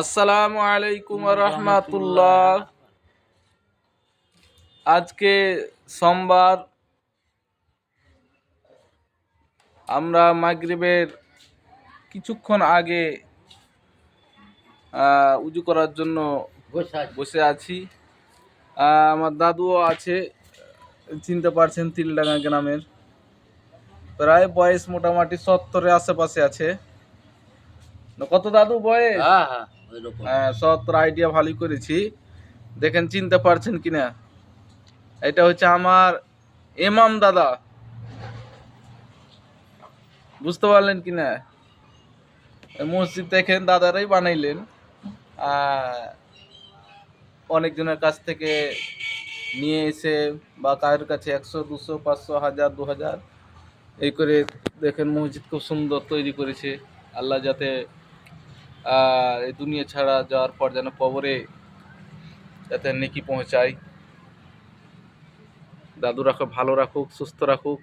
আসসালামু আলাইকুম রহমাতুল্লাহ। আজকে সোমবার আমরা মাগরিবের কিছুক্ষণ আগে উজু করার জন্য বসে আছি। আমার দাদুও আছে চিনতে পারছেন তিলডাঙ্গা গ্রামের। প্রায় বয়স মোটামুটি সত্তরের আশেপাশে আছে। কত দাদু বয়স? হ্যাঁ হ্যাঁ। সত্তর আইডিয়া ভালোই করেছি। দেখেন, চিনতে পারছেন কিনা? এটা হচ্ছে আমার এমাম দাদা। বুঝতে পারলেন কিনা? মসজিদ দেখেন, দাদারাই বানাইলেন। অনেকজনের কাছ থেকে নিয়ে এসে বা কারোর কাছে একশো, দুশো, পাঁচশো, হাজার, দু হাজার, এই করে দেখেন মসজিদ খুব সুন্দর তৈরি করেছে। আল্লাহ যাতে দুনিয়া ছাড়া যাওয়ার পর যেন কবরে যাতে নেকি পৌঁছায়। দাদু রাখো, ভালো রাখুক, সুস্থ রাখুক।